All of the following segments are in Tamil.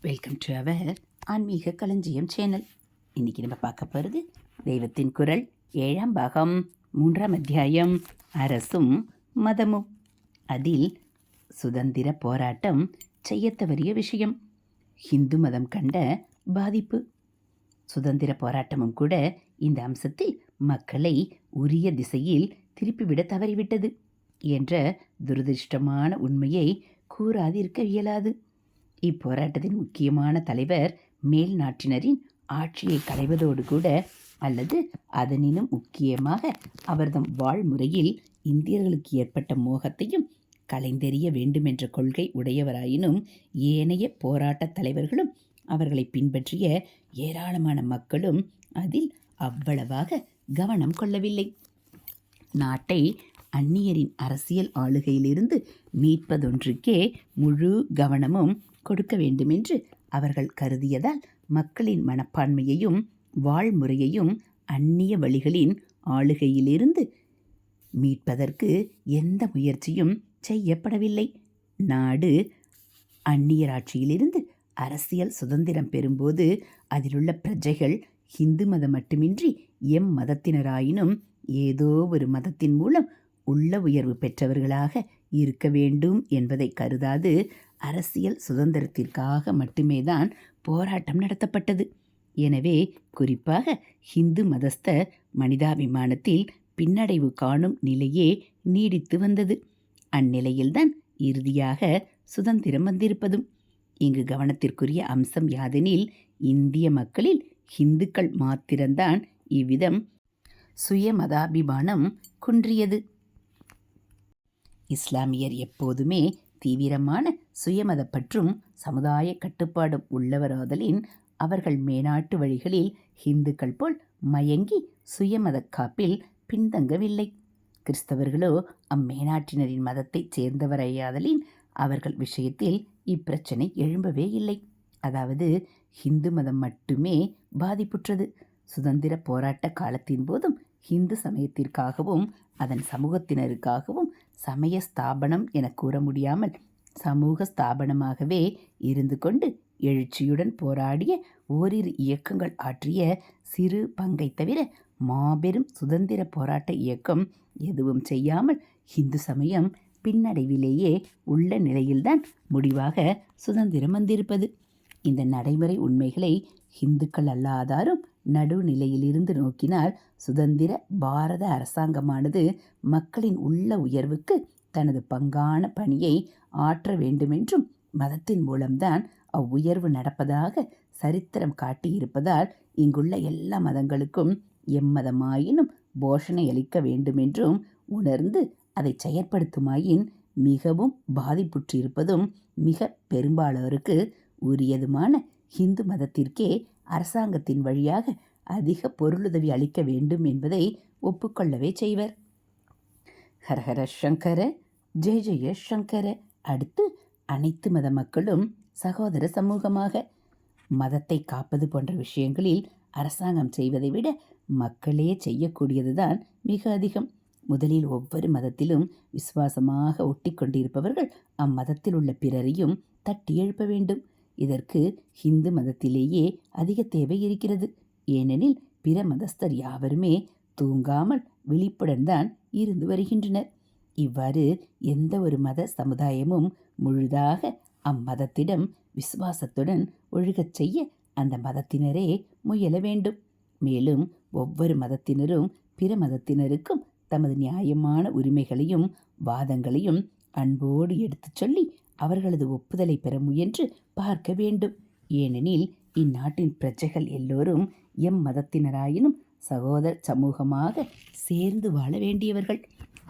வெல்கம் டு அவர் ஆன்மீக களஞ்சியம் சேனல் இன்றைக்கி நம்ம பார்க்க போகிறது தெய்வத்தின் குரல் ஏழாம் பாகம் மூன்றாம் அத்தியாயம் அரசும் மதமும். அதில் சுதந்திர போராட்டம் செய்யத்தவறிய விஷயம். ஹிந்து மதம் கண்ட பாதிப்பு. சுதந்திர போராட்டமும் கூட இந்த அம்சத்தில் மக்களை உரிய திசையில் திருப்பிவிட தவறிவிட்டது என்ற துரதிருஷ்டமான உண்மையை கூறாதிருக்க இயலாது. இப்போராட்டத்தின் முக்கியமான தலைவர் மேல் நாட்டினரின் ஆட்சியை களைவதோடு கூட அல்லது அதனினும் முக்கியமாக அவர்தம் வாழ்முறையில் இந்தியர்களுக்கு ஏற்பட்ட மோகத்தையும் கலைந்தெறிய வேண்டுமென்ற கொள்கை உடையவராயினும் ஏனைய போராட்டத் தலைவர்களும் அவர்களை பின்பற்றிய ஏராளமான மக்களும் அதில் அவ்வளவாக கவனம் கொள்ளவில்லை. நாட்டை அந்நியரின் அரசியல் ஆளுகையிலிருந்து மீட்பதொன்றுக்கே முழு கவனமும் கொடுக்க வேண்டுமென்று அவர்கள் கருதியதால் மக்களின் மனப்பான்மையையும் வாழ்முறையையும் அந்நிய வழிகளின் ஆளுகையிலிருந்து மீட்பதற்கு எந்த முயற்சியும் செய்யப்படவில்லை. நாடு அந்நியராட்சியிலிருந்து அரசியல் சுதந்திரம் பெறும்போது அதிலுள்ள பிரஜைகள் ஹிந்து மதம் மட்டுமின்றி எம் மதத்தினராயினும் ஏதோ ஒரு மதத்தின் மூலம் உள்ள உயர்வு பெற்றவர்களாக இருக்க வேண்டும் என்பதை கருதாது அரசியல் சுதந்திரத்திற்காக மட்டுமே தான் போராட்டம் நடத்தப்பட்டது. எனவே குறிப்பாக ஹிந்து மதஸ்த மனிதாபிமானத்தில் பின்னடைவு காணும் நிலையே நீடித்து வந்தது. அந்நிலையில்தான் இறுதியாக சுதந்திரம் வந்திருப்பதும். இங்கு கவனத்திற்குரிய அம்சம் யாதெனில் இந்திய மக்களில் ஹிந்துக்கள் மாத்திரம்தான் இவ்விதம் சுயமதாபிமானம் குன்றியது. இஸ்லாமியர் எப்போதுமே தீவிரமான சுயமதப்பற்றும் சமுதாய கட்டுப்பாடும் உள்ளவராதலின் அவர்கள் மேனாட்டு வழிகளில் ஹிந்துக்கள் போல் மயங்கி சுயமத காப்பில் பின்தங்கவில்லை. கிறிஸ்தவர்களோ அம்மேனாட்டினரின் மதத்தைச் சேர்ந்தவரையாதலின் அவர்கள் விஷயத்தில் இப்பிரச்சனை எழும்பவே இல்லை. அதாவது ஹிந்து மதம் மட்டுமே பாதிப்புற்றது. சுதந்திர போராட்ட காலத்தின் போதும் ஹிந்து சமயத்திற்காகவும் அதன் சமூகத்தினருக்காகவும் சமய ஸ்தாபனம் என கூற முடியாமல் சமூக ஸ்தாபனமாகவே இருந்து கொண்டு எழுச்சியுடன் போராடிய ஓரிரு இயக்கங்கள் ஆற்றிய சிறு பங்கை தவிர மாபெரும் சுதந்திர போராட்ட இயக்கம் எதுவும் செய்யாமல் ஹிந்து சமயம் பின்னடைவிலேயே உள்ள நிலையில்தான் முடிவாக சுதந்திரம் வந்திருப்பது. இந்த நடைமுறை உண்மைகளை ஹிந்துக்கள் அல்லாதாரும் நடுநிலையிலிருந்து நோக்கினால் சுதந்திர பாரத அரசாங்கமானது மக்களின் உள்ள உயர்வுக்கு தனது பங்கான பணியை ஆற்ற வேண்டுமென்றும் மதத்தின் மூலம்தான் அவ்வுயர்வு நடப்பதாக சரித்திரம் காட்டியிருப்பதால் இங்குள்ள எல்லா மதங்களுக்கும் எம்மதமாயினும் போஷனை அளிக்க வேண்டுமென்றும் உணர்ந்து அதை செயற்படுத்துமாயின் மிகவும் பாதிப்புற்றிருப்பதும் மிக பெரும்பாலோருக்கு உரியதுமான ஹிந்து மதத்திற்கே அரசாங்கத்தின் வழியாக அதிக பொருளுதவி அளிக்க வேண்டும் என்பதை ஒப்புக்கொள்ளவே செய்வர். ஹரஹர சங்கர ஜெய ஜெய சங்கர. அடுத்து அனைத்து மத மக்களும் சகோதர சமூகமாக மதத்தை காப்பது போன்ற விஷயங்களில் அரசாங்கம் செய்வதை விட மக்களே செய்யக்கூடியதுதான் மிக அதிகம். முதலில் ஒவ்வொரு மதத்திலும் விசுவாசமாக ஒட்டி கொண்டிருப்பவர்கள் அம்மதத்தில் உள்ள பிறரையும் தட்டி எழுப்ப வேண்டும். இதற்கு ஹிந்து மதத்திலேயே அதிக தேவை இருக்கிறது. ஏனெனில் பிற மதஸ்தர் யாவருமே தூங்காமல் விழிப்புடன் தான் இருந்து வருகின்றனர். இவ்வாறு எந்த ஒரு மத சமுதாயமும் முழுதாக அம்மதத்திடம் விசுவாசத்துடன் ஒழுகச் செய்ய அந்த மதத்தினரே முயல வேண்டும். மேலும் ஒவ்வொரு மதத்தினரும் பிற மதத்தினருக்கும் தமது நியாயமான உரிமைகளையும் வாதங்களையும் அன்போடு எடுத்துச் சொல்லி அவர்களது ஒப்புதலை பெற முயன்று பார்க்க வேண்டும். ஏனெனில் இந்நாட்டின் பிரஜைகள் எல்லோரும் எம் மதத்தினராயினும் சகோதர சமூகமாக சேர்ந்து வாழ வேண்டியவர்கள்.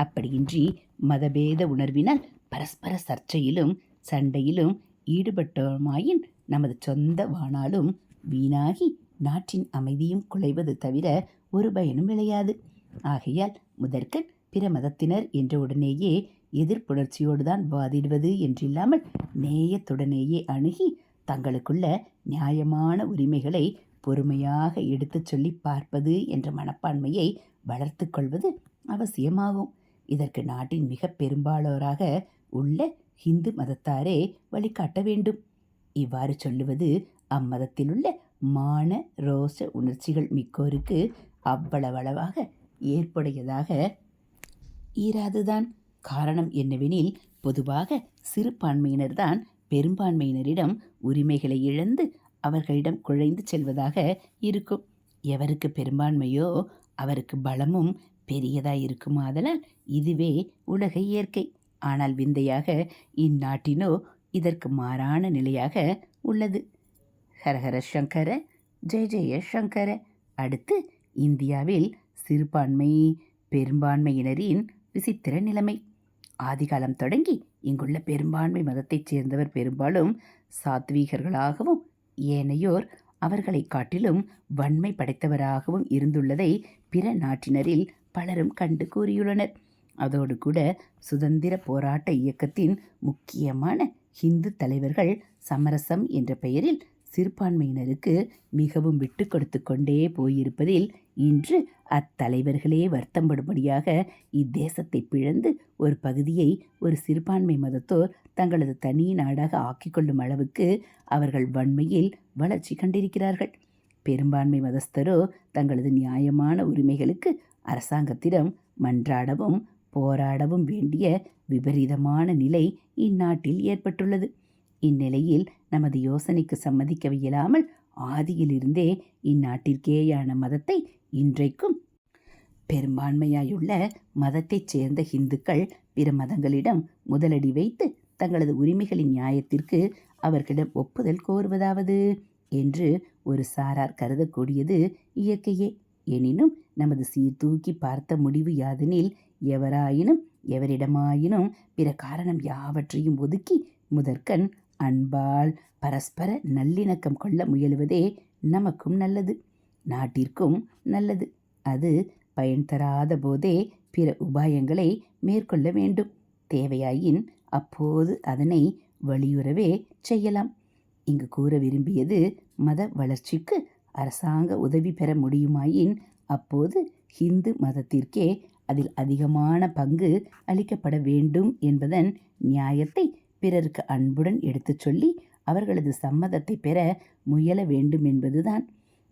அப்படியின்றி மதபேத உணர்வினால் பரஸ்பர சர்ச்சையிலும் சண்டையிலும் ஈடுபட்டோமாயின் நமது சொந்த வாணாலும் வீணாகி நாட்டின் அமைதியும் குலைவது தவிர ஒரு பயனும் விளையாது. ஆகையால் முதற்கண் பிற மதத்தினர் என்ற உடனேயே எதிர்ப்புணர்ச்சியோடு தான் வாதிடுவது என்றில்லாமல் நேயத்துடனேயே அணுகி தங்களுக்குள்ள நியாயமான உரிமைகளை பொறுமையாக எடுத்துச் சொல்லி பார்ப்பது என்ற மனப்பான்மையை வளர்த்து கொள்வது அவசியமாகும். இதற்கு நாட்டின் மிக பெரும்பாலோராக உள்ள ஹிந்து மதத்தாரே வழிகாட்ட வேண்டும். இவ்வாறு சொல்லுவது அம்மதத்திலுள்ள மான ரோச உணர்ச்சிகள் மிக்கோருக்கு அவ்வளவளவாக ஏற்புடையதாக ஈராதுதான் காரணம் என்னவெனில் பொதுவாக சிறுபான்மையினர்தான் பெரும்பான்மையினரிடம் உரிமைகளை இழந்து அவர்களிடம் குழைந்து செல்வதாக இருக்கும். எவருக்கு பெரும்பான்மையோ அவருக்கு பலமும் பெரியதாய் இருக்குமாதலால் இதுவே உலக இயற்கை. ஆனால் விந்தையாக இந்நாட்டினோ இதற்கு மாறான நிலையாக உள்ளது. ஹரஹர சங்கர ஜெய ஜெய சங்கர. அடுத்து இந்தியாவில் சிறுபான்மை பெரும்பான்மையினரின் விசித்திர நிலைமை. ஆதிகாலம் தொடங்கி இங்குள்ள பெரும்பான்மை மதத்தைச் சேர்ந்தவர் பெரும்பாலும் சாத்வீகர்களாகவும் ஏனையோர் அவர்களை காட்டிலும் வன்மை படைத்தவராகவும் இருந்துள்ளதை பிற நாட்டினரில் பலரும் கண்டு கூறியுள்ளனர். அதோடு கூட சுதந்திர போராட்ட இயக்கத்தின் முக்கியமான ஹிந்து தலைவர்கள் சமரசம் என்ற பெயரில் சிறுபான்மையினருக்கு மிகவும் விட்டு கொடுத்து கொண்டே போயிருப்பதில் இன்று அத்தலைவர்களே வருத்தப்படும்படியாக இத்தேசத்தை பிழந்து ஒரு பகுதியை ஒரு சிறுபான்மை மதத்தோர் தங்களது தனி நாடாக ஆக்கிக்கொள்ளும் அளவுக்கு அவர்கள் வன்மையில் வளர்ச்சி கண்டிருக்கிறார்கள். பெரும்பான்மை மதஸ்தரோ தங்களது நியாயமான உரிமைகளுக்கு அரசாங்கத்திடம் மன்றாடவும் போராடவும் வேண்டிய விபரீதமான நிலை இந்நாட்டில் ஏற்பட்டுள்ளது. இந்நிலையில் நமது யோசனைக்கு சம்மதிக்க இயலாமல் ஆதியிலிருந்தே இந்நாட்டிற்கேயான மதத்தை இன்றைக்கும் பெரும்பான்மையாயுள்ள மதத்தைச் சேர்ந்த இந்துக்கள் பிற மதங்களிடம் முதலடி வைத்து தங்களது உரிமைகளின் நியாயத்திற்கு அவர்களிடம் ஒப்புதல் கோருவதாவது என்று ஒரு சாரார் கருதக்கூடியது இயற்கையே. எனினும் நமது சீர்தூக்கி பார்த்த முடிவு யாதெனில் எவராயினும் எவரிடமாயினும் பிற காரணம் யாவற்றையும் ஒதுக்கி முதற்கண் அன்பால் பரஸ்பர நல்லிணக்கம் கொள்ள முயலுவதே நமக்கும் நல்லது நாட்டிற்கும் நல்லது. அது பயன் தராத போதே பிற உபாயங்களை மேற்கொள்ள வேண்டும். தேவையாயின் அப்போது அதனை வலியுறவே செய்யலாம். இங்கு கூற விரும்பியது மத வளர்ச்சிக்கு அரசாங்க உதவி பெற முடியுமாயின் அப்போது ஹிந்து மதத்திற்கே அதில் அதிகமான பங்கு அளிக்கப்பட வேண்டும் என்பதன் நியாயத்தை பிறருக்கு அன்புடன் எடுத்துச் சொல்லி அவர்களது சம்மதத்தை பெற முயல வேண்டும் என்பதுதான்.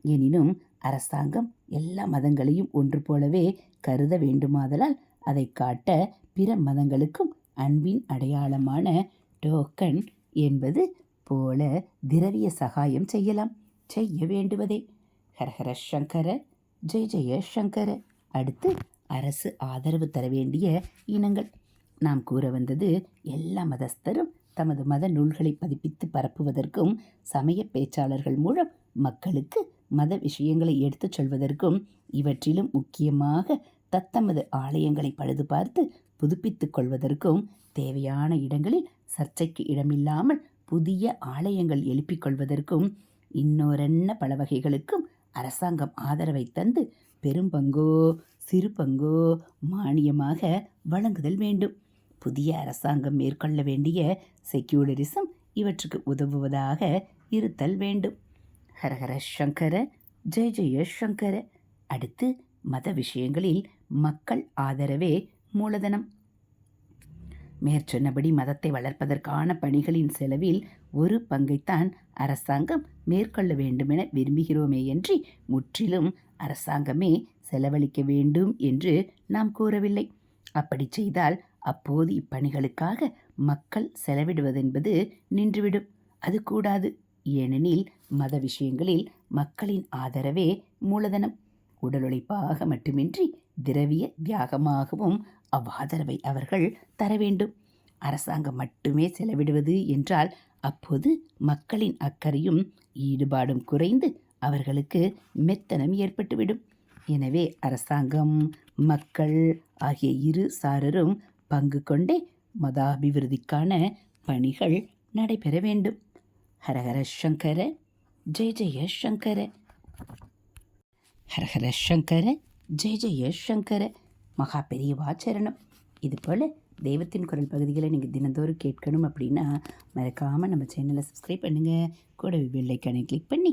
எனினும் அரசாங்கம் எல்லா மதங்களையும் ஒன்று போலவே கருத வேண்டுமாதலால் அதை காட்ட பிற மதங்களுக்கும் அன்பின் அடையாளமான டோக்கன் என்பது போல திரவிய சகாயம் செய்யலாம். செய்ய வேண்டுவதே. ஹரஹர சங்கர ஜெய ஜெய சங்கர. அடுத்து அரசு ஆதரவு தர வேண்டிய இனங்கள். நாம் கூற வந்தது எல்லா மதஸ்தரும் தமது மத நூல்களை பதிப்பித்து பரப்புவதற்கும் சமய பேச்சாளர்கள் மூலம் மக்களுக்கு மத விஷயங்களை எடுத்துச் சொல்வதற்கும் இவற்றிலும் முக்கியமாக தத்தமது ஆலயங்களை பழுது பார்த்து புதுப்பித்துக் கொள்வதற்கும் தேவையான இடங்களில் சர்ச்சைக்கு இடமில்லாமல் புதிய ஆலயங்கள் எழுப்பிக் கொள்வதற்கும் இன்னொரென்ன பல வகைகளுக்கும் அரசாங்கம் ஆதரவை தந்து பெரும்பங்கோ சிறு பங்கோ மானியமாக வழங்குதல் வேண்டும். புதிய அரசாங்கம் மேற்கொள்ள வேண்டிய செக்யூலரிசம் இவற்றுக்கு உதவுவதாக இருத்தல் வேண்டும். ஹரஹர சங்கர ஜெய ஜெய சங்கர. அடுத்து மத விஷயங்களில் மக்கள் ஆதரவே மூலதனம். மேற்சொன்னபடி மதத்தை வளர்ப்பதற்கான பணிகளின் செலவில் ஒரு பங்கைத்தான் அரசாங்கம் மேற்கொள்ள வேண்டுமென விரும்புகிறோமேயன்றி முற்றிலும் அரசாங்கமே செலவழிக்க வேண்டும் என்று நாம் கூறவில்லை. அப்படி செய்தால் அப்போது இப்பணிகளுக்காக மக்கள் செலவிடுவதென்பது நின்றுவிடும். அது கூடாது. ஏனெனில் மத விஷயங்களில் மக்களின் ஆதரவே மூலதனம். உடலுழைப்பாக மட்டுமின்றி திரவிய தியாகமாகவும் அவ்வாதரவை அவர்கள் தர வேண்டும். அரசாங்கம் மட்டுமே செலவிடுவது என்றால் அப்போது மக்களின் அக்கறையும் ஈடுபாடும் குறைந்து அவர்களுக்கு மெத்தனம் ஏற்பட்டுவிடும். எனவே அரசாங்கம் மக்கள் ஆகிய இரு சாரரும் பங்கு கொண்டே மதாபிவிருத்திக்கான பணிகள் நடைபெற வேண்டும். ஹரஹர சங்கர ஜெய ஜெய சங்கர. ஹரஹர சங்கர ஜெய ஜெய சங்கர. மகா பெரியவாச்சரணம் இதுபோல் தெய்வத்தின் குரல் பகுதிகளை நீங்கள் தினந்தோறும் கேட்கணும் அப்படின்னா மறக்காமல் நம்ம சேனலை சப்ஸ்கிரைப் பண்ணுங்கள் கூடவே பெல்லைக்கானை கிளிக் பண்ணி